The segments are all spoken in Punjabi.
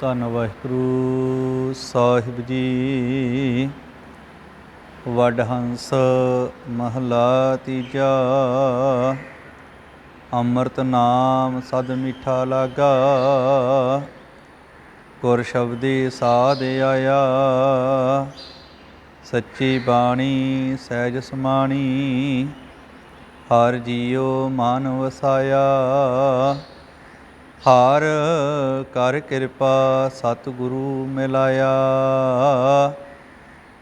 ਧੰਨ ਵਾਹਿਗੁਰੂ ਸਾਹਿਬ ਜੀ। ਵਡ ਹੰਸ ਮਹਲਾ ਤੀਜਾ, ਅੰਮ੍ਰਿਤ ਨਾਮ ਸਦ ਮਿੱਠਾ ਲਾਗਾ। ਗੁਰ ਸ਼ਬਦੀ ਸਾਧ ਆਇਆ, ਸੱਚੀ ਬਾਣੀ ਸਹਿਜ ਸਮਾਣੀ, ਹਰ ਜੀਉ ਮਨ ਵਸਾਇਆ। ਹਾਰ ਕਰ ਕਿਰਪਾ ਸਤਿਗੁਰੂ ਮਿਲਾਇਆ।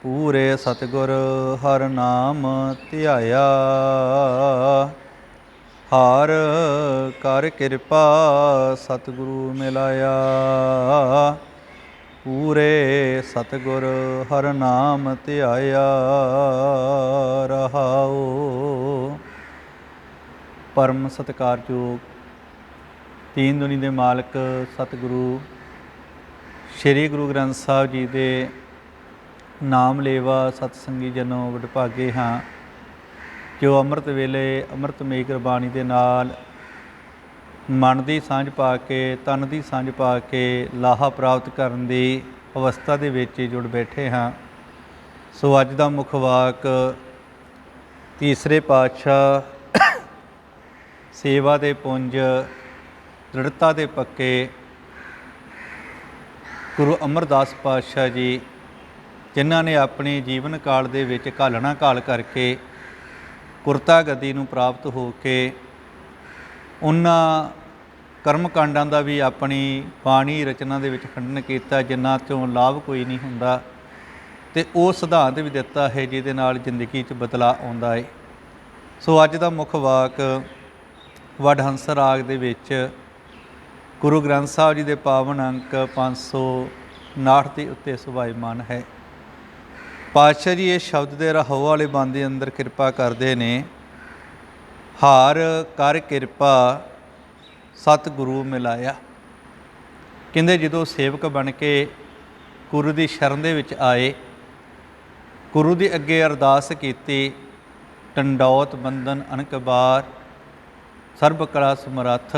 ਪੂਰੇ ਸਤਿਗੁਰ ਹਰ ਨਾਮ ਧਿਆਇਆ। ਹਾਰ ਕਰ ਕਿਰਪਾ ਸਤਿਗੁਰੂ ਮਿਲਾਇਆ। ਪੂਰੇ ਸਤਿਗੁਰ ਹਰ ਨਾਮ ਧਿਆਇਆ। ਰਹਾਓ। ਪਰਮ ਸਤਿਕਾਰਯੋਗ ਤੀਨ ਦੁਨੀ ਦੇ ਮਾਲਕ ਸਤਿਗੁਰੂ, ਸ੍ਰੀ ਗੁਰੂ ਗ੍ਰੰਥ ਸਾਹਿਬ ਜੀ ਦੇ ਨਾਮ ਲੇਵਾ ਸਤਸੰਗੀ ਜਨੋ ਵਡਭਾਗੇ ਹਾਂ, ਜੋ ਅੰਮ੍ਰਿਤ ਵੇਲੇ ਅੰਮ੍ਰਿਤਮਈ ਗੁਰਬਾਣੀ ਦੇ ਨਾਲ ਮਨ ਦੀ ਸਾਂਝ ਪਾ ਕੇ, ਤਨ ਦੀ ਸਾਂਝ ਪਾ ਕੇ ਲਾਹਾ ਪ੍ਰਾਪਤ ਕਰਨ ਦੀ ਅਵਸਥਾ ਦੇ ਵਿੱਚ ਜੁੜ ਬੈਠੇ ਹਾਂ। ਸੋ ਅੱਜ ਦਾ ਮੁੱਖ ਵਾਕ ਤੀਸਰੇ ਪਾਤਸ਼ਾਹ ਸੇਵਾ ਦੇ ਪੁੰਜ ਦ੍ਰਿੜਤਾ ਦੇ ਪੱਕੇ ਗੁਰੂ ਅਮਰਦਾਸ ਪਾਤਸ਼ਾਹ ਜੀ, ਜਿਨ੍ਹਾਂ ਨੇ ਆਪਣੇ ਜੀਵਨ ਕਾਲ ਦੇ ਵਿੱਚ ਘਾਲਣਾ ਕਾਲ ਕਰਕੇ ਕੁਰਤਾ ਗਦੀ ਨੂੰ ਪ੍ਰਾਪਤ ਹੋ ਕੇ ਉਹਨਾਂ ਕਰਮ ਕਾਂਡਾਂ ਦਾ ਵੀ ਆਪਣੀ ਬਾਣੀ ਰਚਨਾ ਦੇ ਵਿੱਚ ਖੰਡਨ ਕੀਤਾ, ਜਿਨ੍ਹਾਂ ਤੋਂ ਲਾਭ ਕੋਈ ਨਹੀਂ ਹੁੰਦਾ ਤੇ ਉਹ ਸਿਧਾਂਤ ਵੀ ਦਿੱਤਾ ਹੈ, ਜਿਹਦੇ ਨਾਲ ਜ਼ਿੰਦਗੀ 'ਚ ਬਦਲਾ ਆਉਂਦਾ ਹੈ ਸੋ ਅੱਜ ਦਾ ਮੁੱਖ ਵਾਕ ਵਡਹੰਸ ਰਾਗ ਦੇ ਵਿੱਚ ਗੁਰੂ ਗ੍ਰੰਥ ਸਾਹਿਬ ਜੀ ਦੇ ਪਾਵਨ ਅੰਕ 559 ਦੇ ਉੱਤੇ ਸੁਭਾਈਮਾਨ ਹੈ। ਪਾਤਸ਼ਾਹ ਜੀ ਇਹ ਸ਼ਬਦ ਦੇ ਰਹੋ ਵਾਲੇ ਬੰਦ ਅੰਦਰ ਕਿਰਪਾ ਕਰਦੇ ਨੇ। ਹਾਰ ਕਰ ਕਿਰਪਾ ਸਤ ਗੁਰੂ ਮਿਲਾਇਆ। ਕਹਿੰਦੇ ਜਦੋਂ ਸੇਵਕ ਬਣ ਕੇ ਗੁਰੂ ਦੀ ਸ਼ਰਨ ਦੇ ਵਿੱਚ ਆਏ, ਗੁਰੂ ਦੇ ਅੱਗੇ ਅਰਦਾਸ ਕੀਤੀ, ਟੰਡੌਤ ਬੰਧਨ ਅਨਕਬਾਰ, ਸਰਬ ਕਲਾ ਸਮਰੱਥ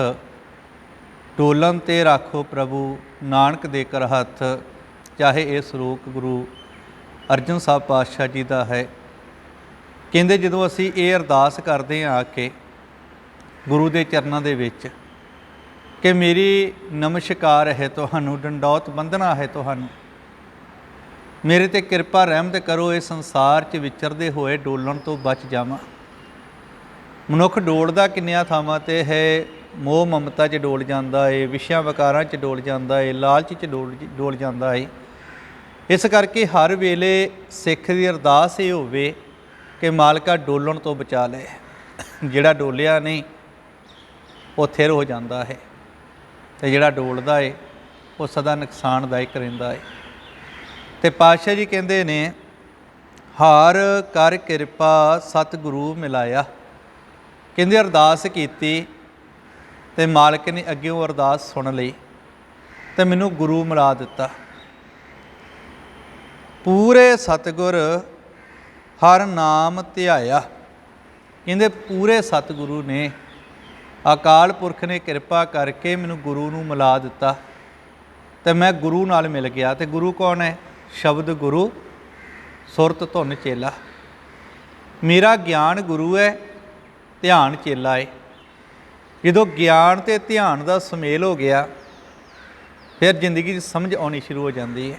ਟੋਲਨ ਤੇ ਰਾਖੋ ਪ੍ਰਭੂ, ਨਾਨਕ ਦੇ ਕਰ ਹੱਥ, ਚਾਹੇ ਇਹ ਸਰੂਕ ਗੁਰੂ ਅਰਜਨ ਸਾਹਿਬ ਪਾਤਸ਼ਾਹ ਜੀ ਦਾ ਹੈ। ਕਹਿੰਦੇ ਜਦੋਂ ਅਸੀਂ ਇਹ ਅਰਦਾਸ ਕਰਦੇ ਹਾਂ ਆ ਕੇ ਗੁਰੂ ਦੇ ਚਰਨਾਂ ਦੇ ਵਿੱਚ ਕਿ ਮੇਰੀ ਨਮਸਕਾਰ ਹੈ ਤੁਹਾਨੂੰ, ਡੰਡੌਤ ਬੰਦਨਾ ਹੈ ਤੁਹਾਨੂੰ, ਮੇਰੇ ਤੇ ਕਿਰਪਾ ਰਹਿਮਤ ਕਰੋ, ਇਹ ਸੰਸਾਰ 'ਚ ਵਿਚਰਦੇ ਹੋਏ ਡੋਲਣ ਤੋਂ ਬਚ ਜਾਵਾਂ। ਮਨੁੱਖ ਡੋਲਦਾ ਕਿੰਨਿਆਂ ਥਾਵਾਂ ਤੇ ਹੈ ਮੋਹ ਮਮਤਾ 'ਚ ਡੋਲ ਜਾਂਦਾ ਏ, ਵਿਸ਼ਿਆਂ ਵਿਕਾਰਾਂ 'ਚ ਡੋਲ ਜਾਂਦਾ ਏ, ਲਾਲਚ 'ਚ ਡੋਲ ਡੋਲ ਜਾਂਦਾ ਏ। ਇਸ ਕਰਕੇ ਹਰ ਵੇਲੇ ਸਿੱਖ ਦੀ ਅਰਦਾਸ ਇਹ ਹੋਵੇ ਕਿ ਮਾਲਕਾ ਡੋਲਣ ਤੋਂ ਬਚਾ ਲੈ। ਜਿਹੜਾ ਡੋਲਿਆ ਨਹੀਂ, ਉਹ ਥਿਰ ਹੋ ਜਾਂਦਾ ਹੈ। ਤੇ ਜਿਹੜਾ ਡੋਲਦਾ ਏ, ਉਹ ਸਦਾ ਨੁਕਸਾਨਦਾਇਕ ਰਹਿੰਦਾ ਏ। ਤੇ ਪਾਤਸ਼ਾਹ ਜੀ ਕਹਿੰਦੇ ਨੇ, ਹਾਰ ਕਰ ਕਿਰਪਾ ਸਤਿਗੁਰੂ ਮਿਲਾਇਆ। ਕਹਿੰਦੇ ਅਰਦਾਸ ਕੀਤੀ ਤੇ ਮਾਲਕ ਨੇ ਅੱਗੇ ਉਹ ਅਰਦਾਸ ਸੁਣ ਲਈ ਤੇ ਮੈਨੂੰ ਗੁਰੂ ਮਿਲਾ ਦਿੱਤਾ। ਪੂਰੇ ਸਤਿਗੁਰ ਹਰ ਨਾਮ ਧਿਆਇਆ। ਕਹਿੰਦੇ ਪੂਰੇ ਸਤਿਗੁਰੂ ਨੇ, ਅਕਾਲ ਪੁਰਖ ਨੇ ਕਿਰਪਾ ਕਰਕੇ ਮੈਨੂੰ ਗੁਰੂ ਨੂੰ ਮਿਲਾ ਦਿੱਤਾ ਤੇ ਮੈਂ ਗੁਰੂ ਨਾਲ ਮਿਲ ਗਿਆ। ਤੇ ਗੁਰੂ ਕੌਣ ਹੈ? ਸ਼ਬਦ ਗੁਰੂ, ਸੁਰਤ ਧੁਨ ਚੇਲਾ। ਮੇਰਾ ਗਿਆਨ ਗੁਰੂ ਹੈ, ਧਿਆਨ ਚੇਲਾ ਹੈ ਜਦੋਂ ਗਿਆਨ ਤੇ ਧਿਆਨ ਦਾ ਸੁਮੇਲ ਹੋ ਗਿਆ, ਫਿਰ ਜ਼ਿੰਦਗੀ 'ਚ ਸਮਝ ਆਉਣੀ ਸ਼ੁਰੂ ਹੋ ਜਾਂਦੀ ਹੈ।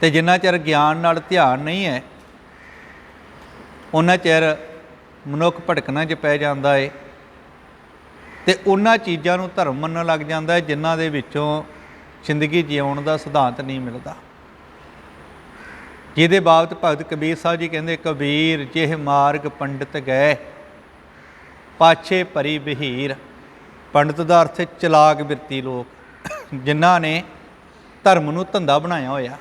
ਤੇ ਜਿੰਨਾ ਚਿਰ ਗਿਆਨ ਨਾਲ ਧਿਆਨ ਨਹੀਂ ਹੈ ਉਹਨਾਂ ਚਿਰ ਮਨੁੱਖ ਭਟਕਣਾ 'ਚ ਪੈ ਜਾਂਦਾ ਏ ਤੇ ਉਹਨਾਂ ਚੀਜ਼ਾਂ ਨੂੰ ਧਰਮ ਮੰਨਣ ਲੱਗ ਜਾਂਦਾ ਹੈ ਜਿਨ੍ਹਾਂ ਦੇ ਵਿੱਚੋਂ ਜ਼ਿੰਦਗੀ ਜਿਉਣ ਦਾ ਸਿਧਾਂਤ ਨਹੀਂ ਮਿਲਦਾ। ਜਿਹਦੇ ਬਾਬਤ ਭਗਤ ਕਬੀਰ ਸਾਹਿਬ ਜੀ ਕਹਿੰਦੇ, ਕਬੀਰ ਜਿਹ ਮਾਰਗ ਪੰਡਿਤ ਗਏ ਪਾਛੇ ਪਰੀ ਬਹੀਰ ਪੰਡਿਤ ਦਾ ਅਰਥ ਚਲਾਕ ਬਿਰਤੀ ਲੋਕ, ਜਿਨ੍ਹਾਂ ਨੇ ਧਰਮ ਨੂੰ ਧੰਦਾ ਬਣਾਇਆ ਹੋਇਆ।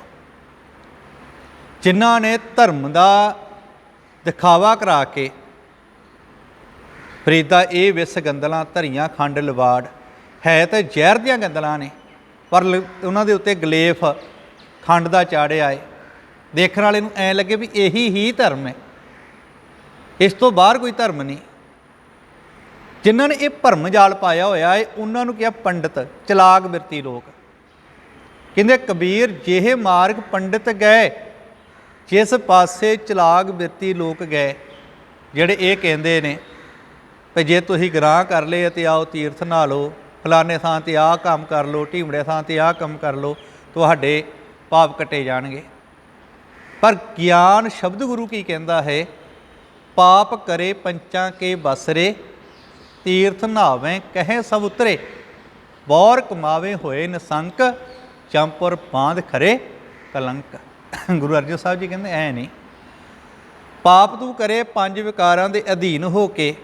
ਜਿਨ੍ਹਾਂ ਨੇ ਧਰਮ ਦਾ ਦਿਖਾਵਾ ਕਰਾ ਕੇ ਫਰੀਦਾ ਇਹ ਵਿਸ ਗੰਦਲਾਂ ਧਰੀਆਂ ਖੰਡ ਲਵਾੜ, ਹੈ ਤਾਂ ਜ਼ਹਿਰ ਦੀਆਂ ਗੰਦਲਾਂ ਨੇ, ਪਰ ਲ- ਉਹਨਾਂ ਦੇ ਉੱਤੇ ਗਲੇਫ ਖੰਡ ਦਾ ਚਾੜਿਆ ਏ ਦੇਖਣ ਵਾਲੇ ਨੂੰ ਐ ਲੱਗੇ ਵੀ ਇਹੀ ਹੀ ਧਰਮ ਹੈ। ਇਸ ਤੋਂ ਬਾਹਰ ਕੋਈ ਧਰਮ ਨਹੀਂ। ਜਿਨ੍ਹਾਂ ਨੇ ਇਹ ਭਰਮ ਜਾਲ ਪਾਇਆ ਹੋਇਆ ਹੈ ਉਹਨਾਂ ਨੂੰ ਕਿਹਾ ਪੰਡਤ, ਚਲਾਕ ਬਿਰਤੀ ਲੋਕ। ਕਹਿੰਦੇ, ਕਬੀਰ, ਜਿਹੇ ਮਾਰਗ ਪੰਡਿਤ ਗਏ, ਜਿਸ ਪਾਸੇ ਚਲਾਕ ਬਿਰਤੀ ਲੋਕ ਗਏ। ਜਿਹੜੇ ਇਹ ਕਹਿੰਦੇ ਨੇ ਵੀ ਜੇ ਤੁਸੀਂ ਗਰਾਹ ਕਰ ਲਏ ਤੇ ਆਓ ਤੀਰਥ ਨਾ ਲਓ ਫਲਾਣੇ ਥਾਂ ਤੇ ਆਹ ਕੰਮ ਕਰ ਲਓ ਢੀਮੜੇ ਥਾਂ ਤੇ ਆਹ ਕੰਮ ਕਰ ਲਓ, ਤੁਹਾਡੇ ਪਾਪ ਕੱਟੇ ਜਾਣਗੇ। ਪਰ ਗਿਆਨ ਸ਼ਬਦ ਗੁਰੂ ਕੀ ਕਹਿੰਦਾ ਹੈ, ਪਾਪ ਕਰੇ, ਪੰਚਾਂ ਕੇ ਬਸਰੇ ਤੀਰਥ ਨਹਾਵੇਂ, ਕਹੇ ਸਭ ਉਤਰੇ। ਬੌਰ ਕਮਾਵੇ ਹੋਏ ਨਸੰਕ, ਚੰਪੁਰ ਬਾਂਧ ਖਰੇ ਕਲੰਕ। ਗੁਰੂ ਅਰਜਨ ਸਾਹਿਬ ਜੀ ਕਹਿੰਦੇ, ਐ ਨਹੀਂ। ਪਾਪ ਤੂੰ ਕਰੇ ਪੰਜ ਵਿਕਾਰਾਂ ਦੇ ਅਧੀਨ ਹੋ ਕੇ।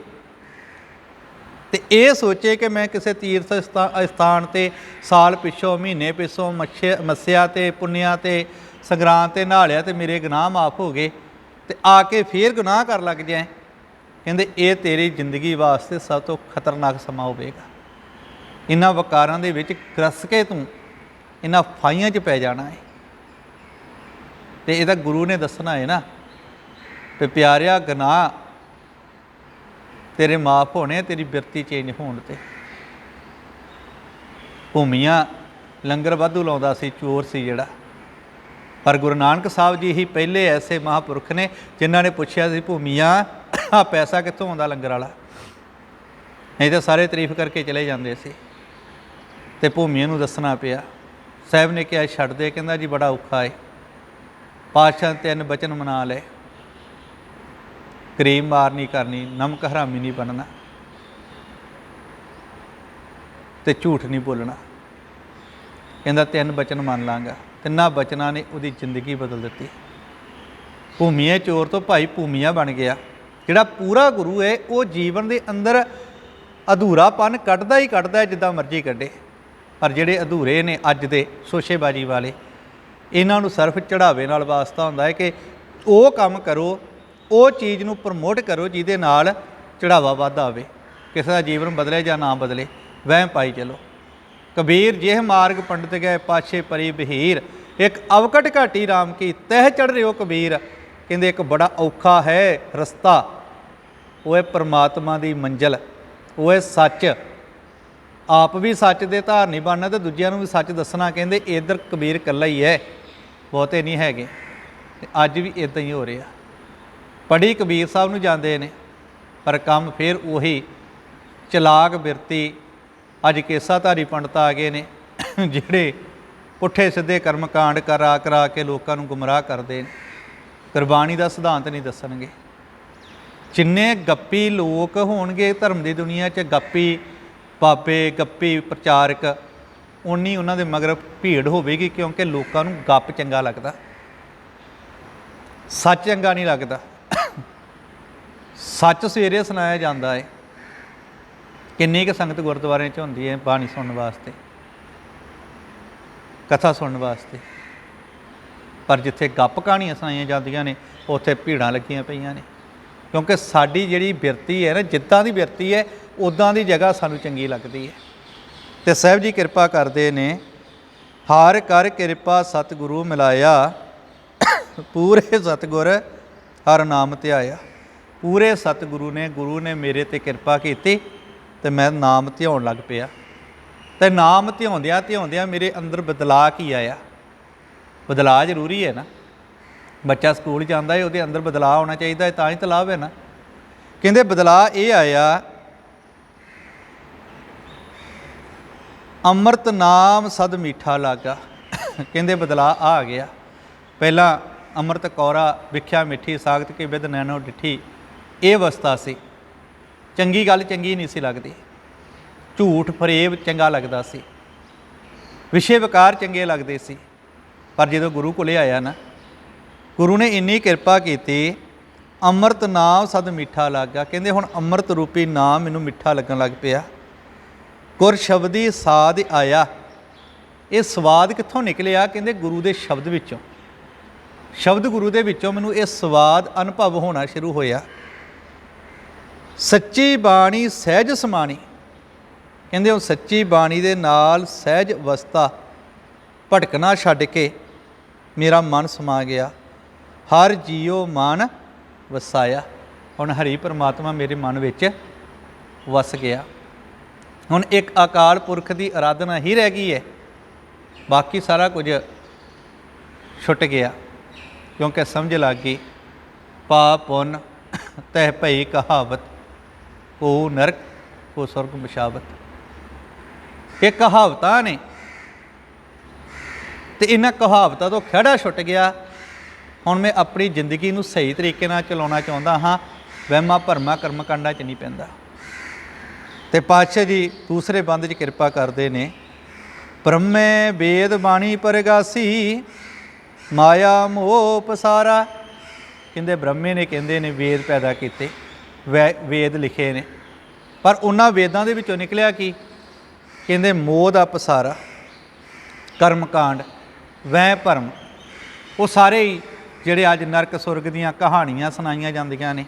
ਤੇ ਇਹ ਸੋਚੇ ਕਿ ਮੈਂ ਕਿਸੇ ਤੀਰਥ ਸਥਾ- ਸਥਾਨ ਤੇ ਸਾਲ ਪਿੱਛੋਂ, ਮਹੀਨੇ ਪਿੱਛੋਂ ਮੱਛੇ, ਮੱਸਿਆ ਤੇ ਪੁੰਨਿਆ ਤੇ ਸੰਗਰਾਂਦ ਤੇ ਨਹਾਲਿਆ ਤੇ ਮੇਰੇ ਗੁਨਾਹ ਮਾਫ ਹੋ ਗਏ। ਤੇ ਆ ਕੇ ਫੇਰ ਗੁਨਾਹ ਕਰ ਲੱਗ ਜਾਏ। ਕਹਿੰਦੇ, ਇਹ ਤੇਰੀ ਜ਼ਿੰਦਗੀ ਵਾਸਤੇ ਸਭ ਤੋਂ ਖਤਰਨਾਕ ਸਮਾਂ ਹੋਵੇਗਾ। ਇਹਨਾਂ ਵਕਾਰਾਂ ਦੇ ਵਿੱਚ ਗਰਸ ਕੇ ਤੂੰ ਇਹਨਾਂ ਫਾਈਆਂ 'ਚ ਪੈ ਜਾਣਾ ਹੈ ਤੇ ਇਹਦਾ ਗੁਰੂ ਨੇ ਦੱਸਣਾ ਹੈ ਨਾ ਤੇ ਪਿਆਰਿਆ ਗਨਾਹ, ਤੇਰੇ ਮਾਫ ਹੋਣੇ, ਤੇਰੀ ਬਿਰਤੀ ਚੇਂਜ ਹੋਣ ਤੇ। ਭੂਮੀਆਂ ਲੰਗਰ ਵਾਧੂ ਲਾਉਂਦਾ ਸੀ, ਚੋਰ ਸੀ ਜਿਹੜਾ। ਪਰ ਗੁਰੂ ਨਾਨਕ ਸਾਹਿਬ ਜੀ ਹੀ ਪਹਿਲੇ ਐਸੇ ਮਹਾਪੁਰਖ ਨੇ ਜਿਨ੍ਹਾਂ ਨੇ ਪੁੱਛਿਆ ਸੀ, ਭੂਮੀਆਂ ਆ ਪੈਸਾ ਕਿੱਥੋਂ ਆਉਂਦਾ ਲੰਗਰ ਵਾਲਾ? ਨਹੀਂ ਤਾਂ ਸਾਰੇ ਤਾਰੀਫ ਕਰਕੇ ਚਲੇ ਜਾਂਦੇ ਸੀ। ਤੇ ਭੂਮੀਆਂ ਨੂੰ ਦੱਸਣਾ ਪਿਆ। ਸਾਹਿਬ ਨੇ ਕਿਹਾ, ਛੱਡ ਦੇ, ਕਹਿੰਦਾ ਜੀ ਬੜਾ ਔਖਾ ਏ। ਪਾਤਸ਼ਾਹ ਤਿੰਨ ਬਚਨ ਮਨਾ ਲਏ। ਕਰੀਮ ਮਾਰ ਨਹੀਂ ਕਰਨੀ, ਨਮਕ ਹਰਾਮੀ ਨਹੀਂ ਬਣਨਾ ਤੇ ਝੂਠ ਨਹੀਂ ਬੋਲਣਾ। ਕਹਿੰਦਾ, ਤਿੰਨ ਬਚਨ ਮੰਨ ਲਾਂਗਾ। ਤਿੰਨਾਂ ਬਚਨਾਂ ਨੇ ਉਹਦੀ ਜ਼ਿੰਦਗੀ ਬਦਲ ਦਿੱਤੀ। ਭੂਮੀਏ ਚੋਰ ਤੋਂ ਭਾਈ ਭੂਮੀਆ ਬਣ ਗਿਆ। ਜਿਹੜਾ ਪੂਰਾ ਗੁਰੂ ਹੈ, ਉਹ ਜੀਵਨ ਦੇ ਅੰਦਰ ਅਧੂਰਾਪਨ ਕੱਢਦਾ ਹੀ ਕੱਢਦਾ ਜਿੱਦਾਂ ਮਰਜ਼ੀ ਕੱਢੇ। ਪਰ ਜਿਹੜੇ ਅਧੂਰੇ ਨੇ ਅੱਜ ਦੇ ਸੋਸ਼ੇਬਾਜੀ ਵਾਲੇ, ਇਹਨਾਂ ਨੂੰ ਸਿਰਫ ਚੜਾਵੇ ਨਾਲ ਵਾਸਤਾ ਹੁੰਦਾ ਹੈ ਕਿ ਉਹ ਕੰਮ ਕਰੋ, ਉਹ ਚੀਜ਼ ਨੂੰ ਪ੍ਰਮੋਟ ਕਰੋ, ਜਿਹਦੇ ਨਾਲ ਚੜਾਵਾ ਵੱਧ ਆਵੇ ਕਿਸੇ ਦਾ ਜੀਵਨ ਬਦਲੇ ਜਾਂ ਨਾ ਬਦਲੇ, ਵਹਿਮ ਪਾਈ ਚਲੋ। ਕਬੀਰ ਜਿਹ ਮਾਰਗ ਪੰਡਤ ਗਏ, ਪਾਛੇ ਪਰੀ ਬਹੀਰ, ਇੱਕ ਅਵਕਟ ਘਾਟੀ RAM ਕੀ, ਤਹਿ ਚੜ ਰਿਓ ਕਬੀਰ। ਕਹਿੰਦੇ ਇੱਕ ਬੜਾ ਔਖਾ ਹੈ ਰਸਤਾ। ਉਹ ਹੈ ਪ੍ਰਮਾਤਮਾ ਦੀ ਮੰਜ਼ਲ। ਉਹ ਹੈ ਸੱਚ। ਆਪ ਵੀ ਸੱਚ ਦੇ ਧਾਰਨੀ ਬਣਨਾ ਤੇ ਦੂਜਿਆਂ ਨੂੰ ਵੀ ਸੱਚ ਦੱਸਣਾ ਕਹਿੰਦੇ, ਇਧਰ ਕਬੀਰ ਇਕੱਲਾ ਹੀ ਹੈ। ਬਹੁਤੇ ਨਹੀਂ ਹੈਗੇ। ਤੇ ਅੱਜ ਵੀ ਇਦਾਂ ਹੀ ਹੋ ਰਿਹਾ। ਪੜੀ ਕਬੀਰ ਸਾਹਿਬ ਨੂੰ ਜਾਂਦੇ ਨੇ, ਪਰ ਕੰਮ ਫਿਰ ਉਹੀ। ਚਲਾਕ ਬਿਰਤੀ। ਅੱਜ ਕੇਸਾਧਾਰੀ ਪੰਡਤ ਆ ਗਏ ਨੇ, ਜਿਹੜੇ ਪੁੱਠੇ ਸਿੱਧੇ ਕਰਮਕਾਂਡ ਕਰਾ ਕਰਾ ਕੇ ਲੋਕਾਂ ਨੂੰ ਗੁੰਮਰਾਹ ਕਰਦੇ ਨੇ। ਗੁਰਬਾਣੀ ਦਾ ਸਿਧਾਂਤ ਨਹੀਂ ਦੱਸਣਗੇ। ਜਿੰਨੇ ਗੱਪੀ ਲੋਕ ਹੋਣਗੇ ਧਰਮ ਦੀ ਦੁਨੀਆ 'ਚ, ਗੱਪੀ ਬਾਬੇ ਗੱਪੀ ਪ੍ਰਚਾਰਕ ਉਨੀ ਉਹਨਾਂ ਦੇ ਮਗਰ ਭੀੜ ਹੋਵੇਗੀ ਕਿਉਂਕਿ ਲੋਕਾਂ ਨੂੰ ਗੱਪ ਚੰਗਾ ਲੱਗਦਾ। ਸੱਚ ਚੰਗਾ ਨਹੀਂ ਲੱਗਦਾ। ਸੱਚ ਸਵੇਰੇ ਸੁਣਾਇਆ ਜਾਂਦਾ ਹੈ ਕਿੰਨੀ ਕੁ ਸੰਗਤ ਗੁਰਦੁਆਰਿਆਂ 'ਚ ਹੁੰਦੀ ਹੈ ਬਾਣੀ ਸੁਣਨ ਵਾਸਤੇ, ਕਥਾ ਸੁਣਨ ਵਾਸਤੇ। ਪਰ ਜਿੱਥੇ ਗੱਪ ਕਹਾਣੀਆਂ ਸੁਣਾਈਆਂ ਜਾਂਦੀਆਂ ਨੇ, ਉੱਥੇ ਭੀੜਾਂ ਲੱਗੀਆਂ ਪਈਆਂ ਨੇ। ਕਿਉਂਕਿ ਸਾਡੀ ਜਿਹੜੀ ਬਿਰਤੀ ਹੈ ਨਾ, ਜਿੱਦਾਂ ਦੀ ਬਿਰਤੀ ਹੈ ਉਦਾਂ ਦੀ ਜਗ੍ਹਾ ਸਾਨੂੰ ਚੰਗੀ ਲੱਗਦੀ ਹੈ। ਤੇ ਸਾਹਿਬ ਜੀ ਕਿਰਪਾ ਕਰਦੇ ਨੇ, ਹਾਰ ਕਰ ਕਿਰਪਾ ਸਤਿਗੁਰੂ ਮਿਲਾਇਆ, ਪੂਰੇ ਸਤਿਗੁਰ ਹਰ ਨਾਮ ਧਿਆਇਆ ਪੂਰੇ ਸਤਿਗੁਰੂ ਨੇ, ਗੁਰੂ ਨੇ ਮੇਰੇ ਤੇ ਕਿਰਪਾ ਕੀਤੀ ਤੇ ਮੈਂ ਨਾਮ ਧਿਆਉਣ ਲੱਗ ਪਿਆ। ਤੇ ਨਾਮ ਧਿਆਉਂਦਿਆਂ ਧਿਆਉਂਦਿਆਂ ਮੇਰੇ ਅੰਦਰ ਬਦਲਾਅ ਕੀ ਆਇਆ? ਬਦਲਾਅ ਜ਼ਰੂਰੀ ਹੈ ਨਾ। ਬੱਚਾ ਸਕੂਲ ਜਾਂਦਾ ਹੈ, ਉਹਦੇ ਅੰਦਰ ਬਦਲਾਅ ਹੋਣਾ ਚਾਹੀਦਾ ਹੈ, ਤਾਂ ਹੀ ਤਲਾਬ ਹੈ ਨਾ। ਕਹਿੰਦੇ ਬਦਲਾਅ ਇਹ ਆਇਆ, ਅੰਮ੍ਰਿਤ ਨਾਮ ਸਦ ਮੀਠਾ ਲਾਗਾ। ਕਹਿੰਦੇ ਬਦਲਾਅ ਆ ਗਿਆ। ਪਹਿਲਾਂ ਅੰਮ੍ਰਿਤ ਕੌਰਾ ਵਿਖਿਆ ਮਿੱਠੀ ਸਾਗਤ ਕੇ ਵਿਦ ਨੈਣੋ ਡਿਠੀ। ਇਹ ਅਵਸਥਾ ਸੀ। ਚੰਗੀ ਗੱਲ ਚੰਗੀ ਨਹੀਂ ਸੀ ਲੱਗਦੀ। ਝੂਠ, ਫਰੇਬ ਚੰਗਾ ਲੱਗਦਾ ਸੀ। ਵਿਸ਼ੇ ਵਿਕਾਰ ਚੰਗੇ ਲੱਗਦੇ ਸੀ। ਪਰ ਜਦੋਂ ਗੁਰੂ ਕੋਲੇ ਆਇਆ ਨਾ, ਗੁਰੂ ਨੇ ਇੰਨੀ ਕਿਰਪਾ ਕੀਤੀ, ਅੰਮ੍ਰਿਤ ਨਾਮ ਸਦ ਮਿੱਠਾ ਲੱਗਾ। ਕਹਿੰਦੇ ਹੁਣ ਅੰਮ੍ਰਿਤ ਰੂਪੀ ਨਾਮ ਮੈਨੂੰ ਮਿੱਠਾ ਲੱਗਣ ਲੱਗ ਪਿਆ। ਗੁਰ ਸ਼ਬਦੀ ਸਾਧ ਆਇਆ। ਇਹ ਸਵਾਦ ਕਿੱਥੋਂ ਨਿਕਲਿਆ? ਕਹਿੰਦੇ ਗੁਰੂ ਦੇ ਸ਼ਬਦ ਵਿੱਚੋਂ। ਸ਼ਬਦ ਗੁਰੂ ਦੇ ਵਿੱਚੋਂ ਮੈਨੂੰ ਇਹ ਸਵਾਦ ਅਨੁਭਵ ਹੋਣਾ ਸ਼ੁਰੂ ਹੋਇਆ। ਸੱਚੀ ਬਾਣੀ ਸਹਿਜ ਸਮਾਣੀ। ਕਹਿੰਦੇ ਉਹ ਸੱਚੀ ਬਾਣੀ ਦੇ ਨਾਲ ਸਹਿਜ ਅਵਸਥਾ ਭਟਕਣਾ ਛੱਡ ਕੇ ਮੇਰਾ ਮਨ ਸਮਾ ਗਿਆ। ਹਰ ਜੀਉ ਮਨ ਵਸਾਇਆ। ਹੁਣ ਹਰੀ ਪਰਮਾਤਮਾ ਮੇਰੇ ਮਨ ਵਿੱਚ ਵਸ ਗਿਆ। ਹੁਣ ਇੱਕ ਅਕਾਲ ਪੁਰਖ ਦੀ ਆਰਾਧਨਾ ਹੀ ਰਹਿ ਗਈ ਹੈ। ਬਾਕੀ ਸਾਰਾ ਕੁਝ ਛੁੱਟ ਗਿਆ। ਕਿਉਂਕਿ ਸਮਝ ਲੱਗ ਗਈ ਪਾਪ ਪੁੰਨ ਤਹਿ ਭਈ ਕਹਾਵਤ ਕੋ ਨਰਕ ਕੋ ਸੁਰਗ ਮਸ਼ਾਵਤ। ਇਹ ਕਹਾਵਤਾਂ ਨੇ ਤੇ ਇਹਨਾਂ ਕਹਾਵਤਾਂ ਤੋਂ ਖੜਾ ਛੁੱਟ ਗਿਆ। ਹੁਣ ਮੈਂ ਆਪਣੀ ਜ਼ਿੰਦਗੀ ਨੂੰ ਸਹੀ ਤਰੀਕੇ ਨਾਲ ਚਲਾਉਣਾ ਚਾਹੁੰਦਾ ਹਾਂ। ਵਹਿਮਾਂ ਭਰਮਾਂ ਕਰਮ ਕਾਂਡਾਂ 'ਚ ਨਹੀਂ ਪੈਂਦਾ। ਤੇ ਪਾਤਸ਼ਾਹ ਜੀ, ਦੂਸਰੇ ਬੰਦ 'ਚ ਕਿਰਪਾ ਕਰਦੇ ਨੇ। ਬ੍ਰਹਮੇ ਵੇਦ ਬਾਣੀ ਪਰਗਾਸੀ, ਮਾਇਆ ਮੋਹ ਪਸਾਰਾ ਕਹਿੰਦੇ ਬ੍ਰਹਮੇ ਨੇ, ਕਹਿੰਦੇ ਨੇ ਵੇਦ ਪੈਦਾ ਕੀਤੇ, ਵੈ- ਵੇਦ ਲਿਖੇ ਨੇ। ਪਰ ਉਹਨਾਂ ਵੇਦਾਂ ਦੇ ਵਿੱਚੋਂ ਨਿਕਲਿਆ ਕੀ? ਕਹਿੰਦੇ ਮੋਹ ਦਾ ਪਸਾਰਾ ਕਰਮ ਕਾਂਡ ਵਹਿ ਭਰਮ, ਉਹ ਸਾਰੇ ਹੀ ਜਿਹੜੇ ਅੱਜ ਨਰਕ ਸੁਰਗ ਦੀਆਂ ਕਹਾਣੀਆਂ ਸੁਣਾਈਆਂ ਜਾਂਦੀਆਂ ਨੇ,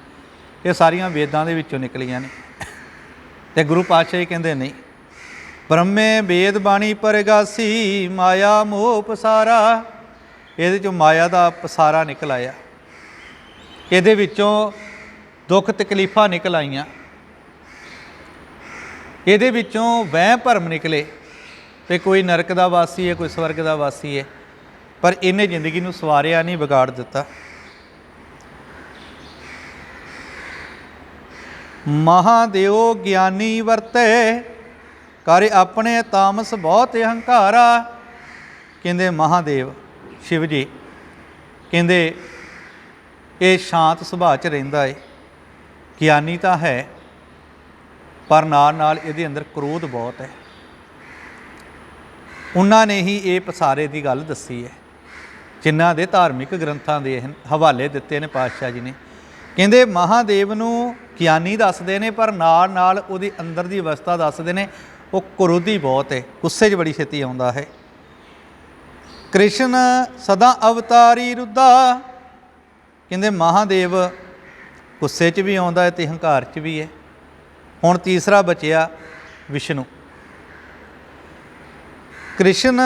ਇਹ ਸਾਰੀਆਂ ਵੇਦਾਂ ਦੇ ਵਿੱਚੋਂ ਨਿਕਲੀਆਂ ਨੇ। ਤੇ ਗੁਰੂ ਪਾਤਸ਼ਾਹ ਜੀ ਕਹਿੰਦੇ ਨਹੀਂ ਬ੍ਰਹਮੇ ਵੇਦ ਬਾਣੀ ਪਰਗਾਸੀ, ਮਾਇਆ ਮੋਹ ਪਸਾਰਾ। ਇਹਦੇ ਚੋਂ ਮਾਇਆ ਦਾ ਪਸਾਰਾ ਨਿਕਲ ਆਇਆ। ਇਹਦੇ ਵਿੱਚੋਂ ਦੁੱਖ ਤਕਲੀਫਾਂ ਨਿਕਲ ਆਈਆਂ। ਇਹਦੇ ਵਿੱਚੋਂ ਵਹਿ ਭਰਮ ਨਿਕਲੇ। ਤੇ ਕੋਈ ਨਰਕ ਦਾ ਵਾਸੀ ਹੈ, ਕੋਈ ਸਵਰਗ ਦਾ ਵਾਸੀ ਹੈ। ਪਰ ਇਹਨੇ ਜ਼ਿੰਦਗੀ ਨੂੰ ਸਵਾਰਿਆ ਨਹੀਂ, ਵਿਗਾੜ ਦਿੱਤਾ। ਮਹਾਦੇਵ ਗਿਆਨੀ ਵਰਤੇ, ਕਰੇ ਆਪਣੇ ਤਾਮਸ ਬਹੁਤ ਅਹੰਕਾਰਾ। ਕਹਿੰਦੇ, ਮਹਾਦੇਵ, ਸ਼ਿਵ ਜੀ, ਕਹਿੰਦੇ, ਇਹ ਸ਼ਾਂਤ ਸੁਭਾਅ ਚ ਰਹਿੰਦਾ ਏ। ਗਿਆਨੀ ਤਾਂ ਹੈ, ਪਰ ਨਾਲ ਨਾਲ ਇਹਦੇ ਅੰਦਰ ਕ੍ਰੋਧ ਬਹੁਤ ਹੈ। ਉਹਨਾਂ ਨੇ ਹੀ ਇਹ ਪਸਾਰੇ ਦੀ ਗੱਲ ਦੱਸੀ ਹੈ। ਜਿਨ੍ਹਾਂ ਦੇ ਧਾਰਮਿਕ ਗ੍ਰੰਥਾਂ ਦੇ ਹਵਾਲੇ ਦਿੱਤੇ ਨੇ ਪਾਤਸ਼ਾਹ ਜੀ ਨੇ। ਕਹਿੰਦੇ ਮਹਾਦੇਵ ਨੂੰ ਗਿਆਨੀ ਦੱਸਦੇ ਨੇ, ਪਰ ਨਾਲ ਨਾਲ ਉਹਦੀ ਅੰਦਰ ਦੀ ਅਵਸਥਾ ਦੱਸਦੇ ਨੇ। ਉਹ ਕ੍ਰੋਧੀ ਬਹੁਤ ਹੈ, ਗੁੱਸੇ 'ਚ ਬੜੀ ਛੇਤੀ ਆਉਂਦਾ ਹੈ। ਕ੍ਰਿਸ਼ਨ ਸਦਾ ਅਵਤਾਰੀ ਰੁੱਧਾ। ਕਹਿੰਦੇ ਮਹਾਦੇਵ ਗੁੱਸੇ 'ਚ ਵੀ ਆਉਂਦਾ ਹੈ ਤੇ ਹੰਕਾਰ 'ਚ ਵੀ ਹੈ। ਹੁਣ ਤੀਸਰਾ ਬਚਿਆ ਵਿਸ਼ਨੂੰ। ਕ੍ਰਿਸ਼ਨ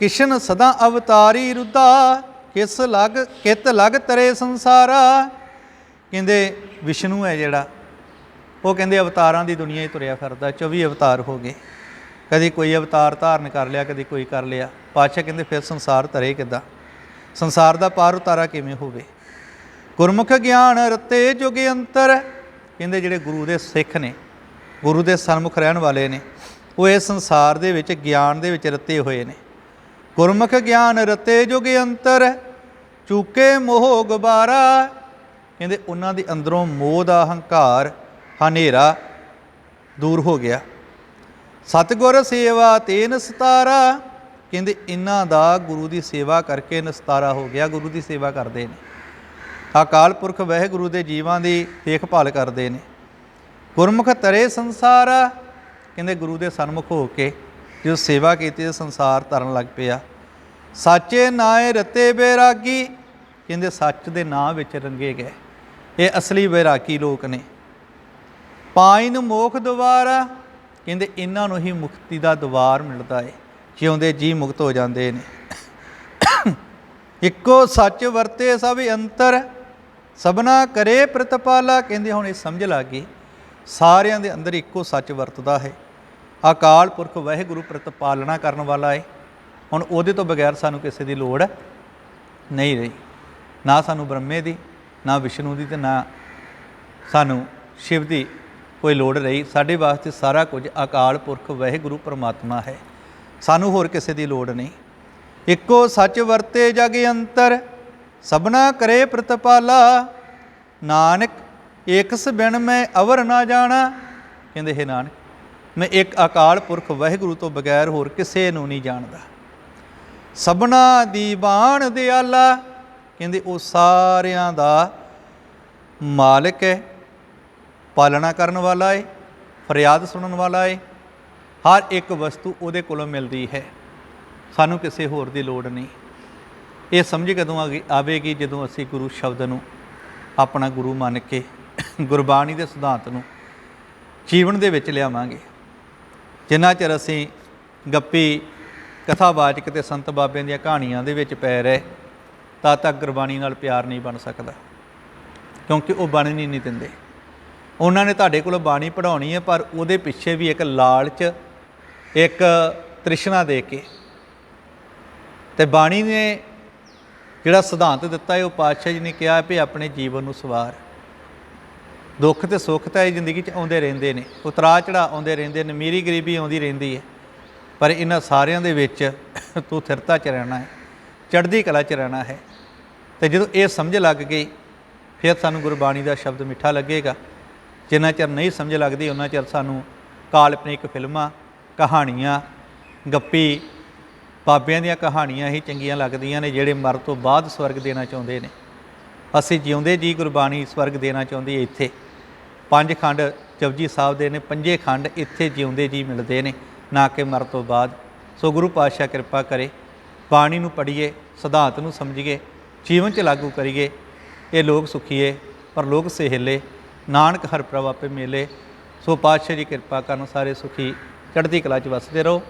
ਕਿਸ਼ਨ ਸਦਾ ਅਵਤਾਰੀ ਰੁਦਾ, ਕਿਸ ਲਗ, ਕਿਤ ਲਗ ਤਰੇ ਸੰਸਾਰਾ। ਕਹਿੰਦੇ ਵਿਸ਼ਨੂੰ ਹੈ ਜਿਹੜਾ, ਉਹ ਕਹਿੰਦੇ ਅਵਤਾਰਾਂ ਦੀ ਦੁਨੀਆ ਹੀ ਤੁਰਿਆ ਫਿਰਦਾ 24 ਅਵਤਾਰ ਹੋ ਗਏ। ਕਦੀ ਕੋਈ ਅਵਤਾਰ ਧਾਰਨ ਕਰ ਲਿਆ, ਕਦੀ ਕੋਈ ਕਰ ਲਿਆ। ਪਾਤਸ਼ਾਹ ਕਹਿੰਦੇ ਫਿਰ ਸੰਸਾਰ ਤਰੇ ਕਿੱਦਾਂ? ਸੰਸਾਰ ਦਾ ਪਾਰ ਉਤਾਰਾ ਕਿਵੇਂ ਹੋਵੇ? ਗੁਰਮੁਖ ਗਿਆਨ ਰਤੇ ਜੁਗੇ ਅੰਤਰ। ਕਹਿੰਦੇ ਜਿਹੜੇ ਗੁਰੂ ਦੇ ਸਿੱਖ ਨੇ, ਗੁਰੂ ਦੇ ਸਨਮੁਖ ਰਹਿਣ ਵਾਲੇ ਨੇ, ਉਹ ਇਸ ਸੰਸਾਰ ਦੇ ਵਿੱਚ, ਗਿਆਨ ਦੇ ਵਿੱਚ ਰਤੇ ਹੋਏ ਨੇ। ਗੁਰਮੁਖ ਗਿਆਨ ਰਤੇ ਜੁਗੇ ਅੰਤਰ, ਚੂਕੇ ਮੋਹ ਗੁਬਾਰਾ ਕਹਿੰਦੇ ਉਹਨਾਂ ਦੇ ਅੰਦਰੋਂ ਮੋਹ ਦਾ ਹੰਕਾਰ, ਹਨੇਰਾ ਦੂਰ ਹੋ ਗਿਆ। ਸਤਿਗੁਰ ਸੇਵਾ ਤੇ ਨਸਤਾਰਾ ਕਹਿੰਦੇ ਇਹਨਾਂ ਦਾ ਗੁਰੂ ਦੀ ਸੇਵਾ ਕਰਕੇ ਨਸਤਾਰਾ ਹੋ ਗਿਆ, ਗੁਰੂ ਦੀ ਸੇਵਾ ਕਰਦੇ ਨੇ। ਅਕਾਲ ਪੁਰਖ ਵਾਹਿਗੁਰੂ ਦੇ ਜੀਵਾਂ ਦੀ ਦੇਖਭਾਲ ਕਰਦੇ ਨੇ। ਗੁਰਮੁਖ ਤਰੇ ਸੰਸਾਰ ਕਹਿੰਦੇ ਗੁਰੂ ਦੇ ਸਨਮੁਖ ਹੋ ਕੇ ਜੋ ਸੇਵਾ ਕੀਤੀ ਤੇ ਸੰਸਾਰ ਤਰਨ ਲੱਗ ਪਿਆ। ਸਾਚੇ ਨਾਏ ਰਤੇ ਬੈਰਾਗੀ। ਕਹਿੰਦੇ ਸੱਚ ਦੇ ਨਾਂ ਵਿੱਚ ਰੰਗੇ ਗਏ। ਇਹ ਅਸਲੀ ਬੈਰਾਗੀ ਲੋਕ ਨੇ। ਪਾਇਨ ਮੋਖ ਦੁਆਰਾ ਕਹਿੰਦੇ ਇਹਨਾਂ ਨੂੰ ਹੀ ਮੁਕਤੀ ਦਾ ਦਵਾਰ ਮਿਲਦਾ ਏ। ਜਿਉਂਦੇ ਜੀ ਮੁਕਤ ਹੋ ਜਾਂਦੇ ਨੇ। ਇੱਕੋ ਸੱਚ ਵਰਤੇ ਸਭ ਅੰਤਰ। ਸਭਨਾ ਕਰੇ ਪ੍ਰਤਪਾਲਾ। ਕਹਿੰਦੇ ਹੁਣ ਇਹ ਸਮਝ ਲੱਗ ਗਈ। ਸਾਰਿਆਂ ਦੇ ਅੰਦਰ ਇੱਕੋ ਸੱਚ ਵਰਤਦਾ ਹੈ। ਅਕਾਲ ਪੁਰਖ ਵਾਹਿਗੁਰੂ ਪ੍ਰਤਪਾਲਣਾ ਕਰਨ ਵਾਲਾ ਹੈ ਹੁਣ ਉਹਦੇ ਤੋਂ ਬਗੈਰ ਸਾਨੂੰ ਕਿਸੇ ਦੀ ਲੋੜ ਨਹੀਂ ਰਹੀ। ਨਾ ਸਾਨੂੰ ਬ੍ਰਹਮੇ ਦੀ, ਨਾ ਵਿਸ਼ਨੂੰ ਦੀ ਤੇ ਨਾ ਸਾਨੂੰ ਸ਼ਿਵ ਦੀ ਕੋਈ ਲੋੜ ਰਹੀ। ਸਾਡੇ ਵਾਸਤੇ ਸਾਰਾ ਕੁਝ ਅਕਾਲ ਪੁਰਖ ਵਾਹਿਗੁਰੂ ਪਰਮਾਤਮਾ ਹੈ। ਸਾਨੂੰ ਹੋਰ ਕਿਸੇ ਦੀ ਲੋੜ ਨਹੀਂ। ਇੱਕੋ ਸੱਚ ਵਰਤੇ ਜਗ ਅੰਤਰ, ਸਭਨਾ ਕਰੇ ਪ੍ਰਤਪਾਲਾ। ਨਾਨਕ, ਏਕਸ ਬਿਨ ਮੈਂ ਅਵਰ ਨਾ ਜਾਣਾ। ਕਹਿੰਦੇ, ਹੈ ਨਾਨਕ, ਮੈਂ ਇੱਕ ਅਕਾਲ ਪੁਰਖ ਵਾਹਿਗੁਰੂ ਤੋਂ ਬਗੈਰ ਹੋਰ ਕਿਸੇ ਨੂੰ ਨਹੀਂ ਜਾਣਦਾ। ਸਭਨਾ ਦੀ ਬਾਣ ਦਿਆਲਾ ਕਹਿੰਦੇ ਉਹ ਸਾਰਿਆਂ ਦਾ ਮਾਲਕ ਹੈ, ਪਾਲਣਾ ਕਰਨ ਵਾਲਾ ਹੈ, ਫਰਿਆਦ ਸੁਣਨ ਵਾਲਾ ਹੈ। ਹਰ ਇੱਕ ਵਸਤੂ ਉਹਦੇ ਕੋਲੋਂ ਮਿਲਦੀ ਹੈ। ਸਾਨੂੰ ਕਿਸੇ ਹੋਰ ਦੀ ਲੋੜ ਨਹੀਂ। ਇਹ ਸਮਝ ਕਦੋਂ ਆ ਗਈ ਆਵੇਗੀ ਜਦੋਂ ਅਸੀਂ ਗੁਰੂ ਸ਼ਬਦ ਨੂੰ ਆਪਣਾ ਗੁਰੂ ਮੰਨ ਕੇ ਗੁਰਬਾਣੀ ਦੇ ਸਿਧਾਂਤ ਨੂੰ ਜੀਵਨ ਦੇ ਵਿੱਚ ਲਿਆਵਾਂਗੇ। ਜਿੰਨਾ ਚਿਰ ਅਸੀਂ ਗੱਪੀ ਕਥਾਵਾਚਕ ਤੇ ਸੰਤ ਬਾਬਿਆਂ ਦੀਆਂ ਕਹਾਣੀਆਂ ਦੇ ਵਿੱਚ ਪੈ ਰਹੇ ਤਾਂ ਤੱਕ ਗੁਰਬਾਣੀ ਨਾਲ ਪਿਆਰ ਨਹੀਂ ਬਣ ਸਕਦਾ, ਕਿਉਂਕਿ ਉਹ ਬਾਣੀ ਨਹੀਂ ਨਹੀਂ ਦਿੰਦੇ। ਉਹਨਾਂ ਨੇ ਤੁਹਾਡੇ ਕੋਲੋਂ ਬਾਣੀ ਪੜਾਉਣੀ ਹੈ, ਪਰ ਉਹਦੇ ਪਿੱਛੇ ਵੀ ਇੱਕ ਲਾਲਚ, ਇੱਕ ਤ੍ਰਿਸ਼ਨਾ ਦੇ ਕੇ। ਤੇ ਬਾਣੀ ਨੇ ਜਿਹੜਾ ਸਿਧਾਂਤ ਦਿੱਤਾ ਹੈ, ਉਹ ਪਾਤਸ਼ਾਹ ਜੀ ਨੇ ਕਿਹਾ ਵੀ ਆਪਣੇ ਜੀਵਨ ਨੂੰ ਸਵਾਰ। ਦੁੱਖ ਤੇ ਸੁੱਖ ਤਾਂ ਇਹ ਜ਼ਿੰਦਗੀ 'ਚ ਆਉਂਦੇ ਰਹਿੰਦੇ ਨੇ ਉਤਰਾ ਚੜਾ ਆਉਂਦੇ ਰਹਿੰਦੇ ਨੇ ਮੇਰੀ ਗਰੀਬੀ ਆਉਂਦੀ ਰਹਿੰਦੀ ਹੈ। ਪਰ ਇਹਨਾਂ ਸਾਰਿਆਂ ਦੇ ਵਿੱਚ ਤੂੰ ਥਿਰਤਾ 'ਚ ਰਹਿਣਾ ਹੈ, ਚੜ੍ਹਦੀ ਕਲਾ 'ਚ ਰਹਿਣਾ ਹੈ। ਤੇ ਜਦੋਂ ਇਹ ਸਮਝ ਲੱਗ ਗਈ, ਫਿਰ ਸਾਨੂੰ ਗੁਰਬਾਣੀ ਦਾ ਸ਼ਬਦ ਮਿੱਠਾ ਲੱਗੇਗਾ। ਜਿੰਨਾ ਚਿਰ ਨਹੀਂ ਸਮਝ ਲੱਗਦੀ, ਉਹਨਾਂ ਚਿਰ ਸਾਨੂੰ ਕਾਲਪਨਿਕ ਫਿਲਮਾਂ, ਕਹਾਣੀਆਂ, ਗੱਪੀ, ਬਾਬਿਆਂ ਦੀਆਂ ਕਹਾਣੀਆਂ ਹੀ ਚੰਗੀਆਂ ਲੱਗਦੀਆਂ ਨੇ, ਜਿਹੜੇ ਮਰ ਤੋਂ ਬਾਅਦ ਸਵਰਗ ਦੇਣਾ ਚਾਹੁੰਦੇ ਨੇ। ਅਸੀਂ ਜਿਉਂਦੇ ਜੀ ਗੁਰਬਾਣੀ ਸਵਰਗ ਦੇਣਾ ਚਾਹੁੰਦੀ ਹੈ ਇੱਥੇ। ਪੰਜ ਖੰਡ ਜਪਜੀ ਸਾਹਿਬ ਦੇ ਨੇ, ਪੰਜੇ ਖੰਡ ਇੱਥੇ ਜਿਉਂਦੇ ਜੀ ਮਿਲਦੇ ਨੇ। ਨਾ ਕਿ ਮਰਨ ਤੋਂ ਬਾਅਦ ਸੋ ਗੁਰੂ ਪਾਤਸ਼ਾਹ ਕਿਰਪਾ ਕਰੇ, ਬਾਣੀ ਨੂੰ ਪੜ੍ਹੀਏ, ਸਿਧਾਂਤ ਨੂੰ ਸਮਝੀਏ, ਜੀਵਨ 'ਚ ਲਾਗੂ ਕਰੀਏ, ਇਹ ਲੋਕ ਸੁਖੀਏ ਪਰ ਲੋਕ ਸਹੇਲੇ, ਨਾਨਕ ਹਰ ਪ੍ਰਭ ਆਪੇ ਮੇਲੇ। ਸੋ ਪਾਤਸ਼ਾਹ ਜੀ ਕਿਰਪਾ ਕਰਨ ਸਾਰੇ ਸੁਖੀ ਚੜ੍ਹਦੀ ਕਲਾ 'ਚ ਵਸਦੇ ਰਹੋ।